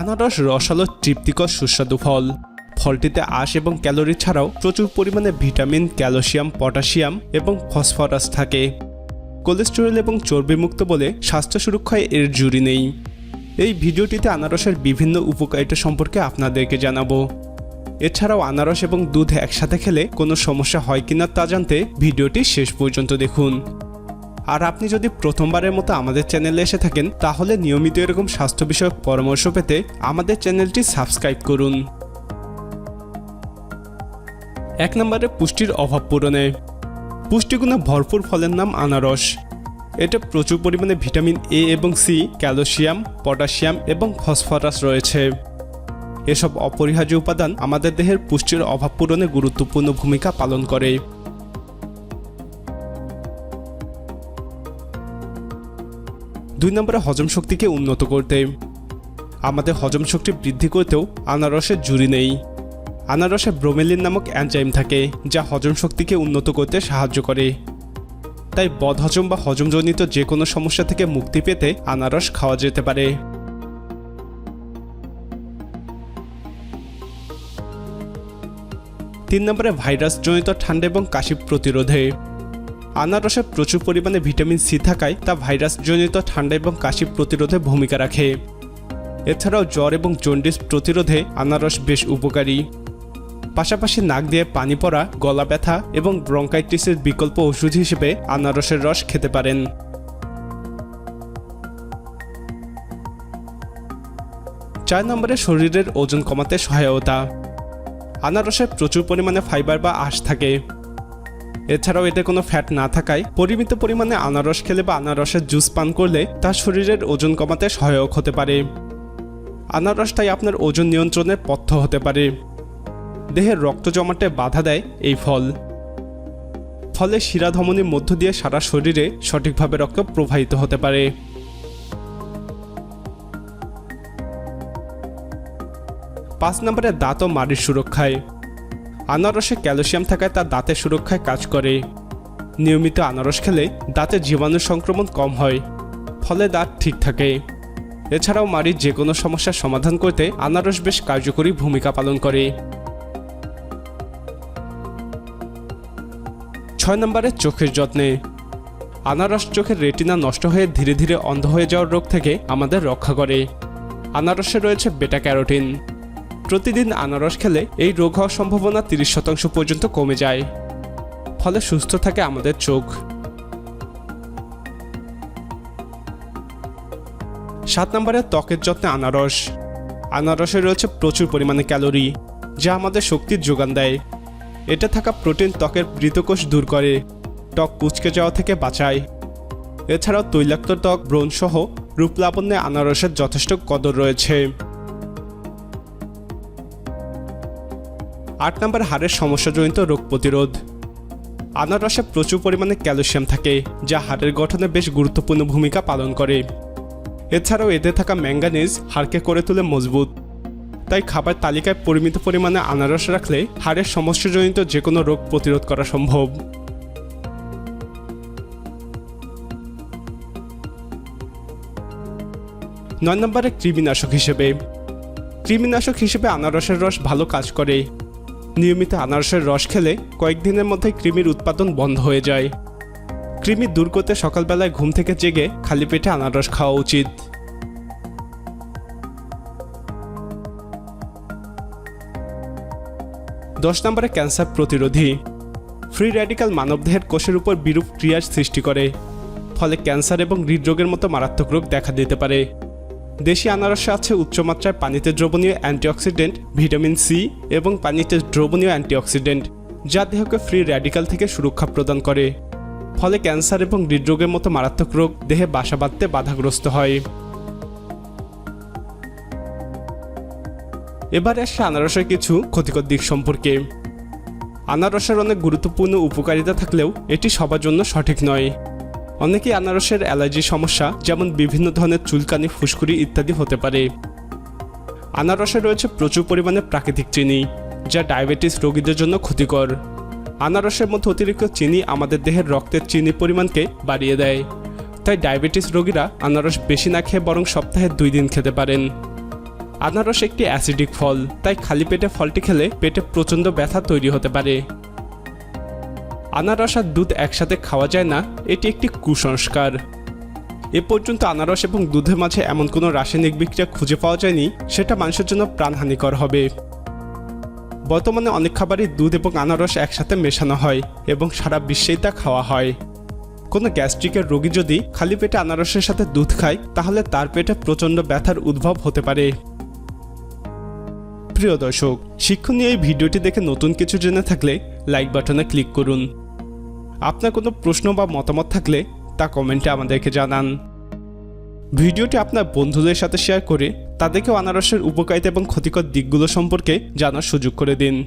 আনারস রসালো তৃপ্তিকর সুস্বাদু ফল। ফলটিতে আঁশ এবং ক্যালোরি ছাড়াও প্রচুর পরিমাণে ভিটামিন, ক্যালসিয়াম, পটাশিয়াম এবং ফসফরাস থাকে। কোলেস্টেরল এবং চর্বিমুক্ত বলে স্বাস্থ্য সুরক্ষায় এর জুড়ি নেই। এই ভিডিওটিতে আনারসের বিভিন্ন উপকারিতা সম্পর্কে আপনাদেরকে জানাব। এছাড়াও আনারস এবং দুধ একসাথে খেলে কোনো সমস্যা হয় কিনা তা জানতে ভিডিওটি শেষ পর্যন্ত দেখুন। আর আপনি যদি প্রথমবারের মতো আমাদের চ্যানেলে এসে থাকেন, তাহলে নিয়মিত এরকম স্বাস্থ্য বিষয়ক পরামর্শ পেতে আমাদের চ্যানেলটি সাবস্ক্রাইব করুন। এক নম্বরে পুষ্টির অভাব পূরণে। পুষ্টিগুণে ভরপুর ফলের নাম আনারস। এতে প্রচুর পরিমাণে ভিটামিন এ এবং সি ক্যালসিয়াম, পটাশিয়াম এবং ফসফরাস রয়েছে। এসব অপরিহার্য উপাদান আমাদের দেহের পুষ্টির অভাব পূরণে গুরুত্বপূর্ণ ভূমিকা পালন করে। দুই নম্বরে হজম শক্তিকে উন্নত করতে। আমাদের হজম শক্তি বৃদ্ধি করতেও আনারসের জুড়ি নেই। আনারসে ব্রোমেলিন নামক অ্যানজাইম থাকে, যা হজম শক্তিকে উন্নত করতে সাহায্য করে। তাই বদহজম বা হজমজনিত যে কোনো সমস্যা থেকে মুক্তি পেতে আনারস খাওয়া যেতে পারে। তিন নম্বরে ভাইরাসজনিত ঠান্ডা এবং কাশি প্রতিরোধে। আনারসে প্রচুর পরিমাণে ভিটামিন সি থাকায় তা ভাইরাসজনিত ঠান্ডা এবং কাশি প্রতিরোধে ভূমিকা রাখে। এছাড়াও জ্বর এবং জন্ডিস প্রতিরোধে আনারস বেশ উপকারী। পাশাপাশি নাক দিয়ে পানি পড়া, গলা ব্যথা এবং ব্রঙ্কাইটিসের বিকল্প ওষুধ হিসেবে আনারসের রস খেতে পারেন। চার নম্বরে শরীরের ওজন কমাতে সহায়তা। আনারসে প্রচুর পরিমাণে ফাইবার বা আঁশ থাকে। এছাড়াও এতে কোনো ফ্যাট না থাকায় পরিমিত পরিমাণে আনারস খেলে বা আনারসের জুস পান করলে তা শরীরের ওজন কমাতে সহায়ক হতে পারে। আনারস তাই আপনার ওজন নিয়ন্ত্রণের পথ্য হতে পারে। দেহের রক্ত জমাটে বাধা দেয় এই ফল। ফলে শিরাধমনির মধ্য দিয়ে সারা শরীরে সঠিকভাবে রক্ত প্রবাহিত হতে পারে। পাঁচ নম্বরে দাঁত ও মাড়ির সুরক্ষায়। আনারসে ক্যালসিয়াম থাকায় তা দাঁতের সুরক্ষায় কাজ করে। নিয়মিত আনারস খেলে দাঁতে জীবাণু সংক্রমণ কম হয়, ফলে দাঁত ঠিক থাকে। এছাড়াও মাড়ির যে কোনো সমস্যার সমাধান করতে আনারস বেশ কার্যকরী ভূমিকা পালন করে। ছয় নম্বরে চোখের যত্নে। আনারস চোখের রেটিনা নষ্ট হয়ে ধীরে ধীরে অন্ধ হয়ে যাওয়ার রোগ থেকে আমাদের রক্ষা করে। আনারসে রয়েছে বেটা ক্যারোটিন প্রতিদিন আনারস খেলে এই রোগ হওয়ার সম্ভাবনা তিরিশ শতাংশ পর্যন্ত কমে যায়। ফলে সুস্থ থাকে আমাদের চোখ। সাত নম্বরে ত্বকের যত্নে আনারস। আনারসে রয়েছে প্রচুর পরিমাণে ক্যালোরি, যা আমাদের শক্তির যোগান দেয়। এটা থাকা প্রোটিন ত্বকের মৃতকোষ দূর করে, ত্বক কুচকে যাওয়া থেকে বাঁচায়। এছাড়াও তৈলাক্ত ত্বক ব্রণ সহ রূপলাবণ্যে আনারসের যথেষ্ট কদর রয়েছে। আট নম্বর হাড়ের সমস্যাজনিত রোগ প্রতিরোধ। আনারসে প্রচুর পরিমাণে ক্যালসিয়াম থাকে, যা হাড়ের গঠনে বেশ গুরুত্বপূর্ণ ভূমিকা পালন করে। এছাড়াও এতে থাকা ম্যাঙ্গানিজ হাড়কে করে তোলে মজবুত। তাই খাবার তালিকায় পরিমিত পরিমাণে আনারস রাখলে হাড়ের সমস্যাজনিত যে কোনো রোগ প্রতিরোধ করা সম্ভব। নয় নম্বরে কৃমিনাশক হিসেবে। কৃমিনাশক হিসেবে আনারসের রস ভালো কাজ করে। নিয়মিত আনারসের রস খেলে কয়েকদিনের মধ্যে কৃমির উৎপাদন বন্ধ হয়ে যায়। কৃমি দূর করতে সকালবেলায় ঘুম থেকে জেগে খালি পেটে আনারস খাওয়া উচিত। দশ নম্বরে ক্যান্সার প্রতিরোধী। ফ্রি র্যাডিক্যাল মানবদেহের কোষের উপর বিরূপ ক্রিয়ার সৃষ্টি করে। ফলে ক্যান্সার এবং হৃদরোগের মতো মারাত্মক রোগ দেখা দিতে পারে। দেশি আনারসে আছে উচ্চমাত্রায় পানিতে দ্রবণীয় অ্যান্টিঅক্সিডেন্ট, ভিটামিন সি এবং পানিতে দ্রবণীয় অ্যান্টিঅক্সিডেন্ট, যা দেহকে ফ্রি র্যাডিক্যাল থেকে সুরক্ষা প্রদান করে। ফলে ক্যান্সার এবং হৃদরোগের মতো মারাত্মক রোগ দেহে বাসা বাঁধতে বাধাগ্রস্ত হয়। এবার আসছে আনারসের কিছু ক্ষতিকর দিক সম্পর্কে। আনারসের অনেক গুরুত্বপূর্ণ উপকারিতা থাকলেও এটি সবার জন্য সঠিক নয়। অনেকেই আনারসের অ্যালার্জি সমস্যা, যেমন বিভিন্ন ধরনের চুলকানি, ফুসকুড়ি ইত্যাদি হতে পারে। আনারসে রয়েছে প্রচুর পরিমাণে প্রাকৃতিক চিনি, যা ডায়াবেটিস রোগীদের জন্য ক্ষতিকর। আনারসের মধ্যে অতিরিক্ত চিনি আমাদের দেহের রক্তের চিনির পরিমাণকে বাড়িয়ে দেয়। তাই ডায়াবেটিস রোগীরা আনারস বেশি না খেয়ে বরং সপ্তাহে দুই দিন খেতে পারেন। আনারস একটি অ্যাসিডিক ফল, তাই খালি পেটে ফলটি খেলে পেটে প্রচণ্ড ব্যথা তৈরি হতে পারে। আনারস আর দুধ একসাথে খাওয়া যায় না, এটি একটি কুসংস্কার। এ পর্যন্ত আনারস এবং দুধের মাঝে এমন কোনো রাসায়নিক বিক্রিয়া খুঁজে পাওয়া যায়নি, সেটা মানুষের জন্য প্রাণহানিকর হবে। বর্তমানে অনেক খাবারই দুধ এবং আনারস একসাথে মেশানো হয় এবং সারা বিশ্বেই তা খাওয়া হয়। কোনো গ্যাস্ট্রিকের রোগী যদি খালি পেটে আনারসের সাথে দুধ খায়, তাহলে তার পেটে প্রচণ্ড ব্যথার উদ্ভব হতে পারে। প্রিয় দর্শক, শিক্ষণীয় এই ভিডিওটি দেখে নতুন কিছু জেনে থাকলে লাইক বাটনে ক্লিক করুন। আপনার কোনো প্রশ্ন বা মতামত থাকলে তা কমেন্টে আমাদেরকে জানান। ভিডিওটি আপনার বন্ধুদের সাথে শেয়ার করে তাদেরকেও আনারসের উপকারিতা এবং ক্ষতিকর দিকগুলো সম্পর্কে জানার সুযোগ করে দিন।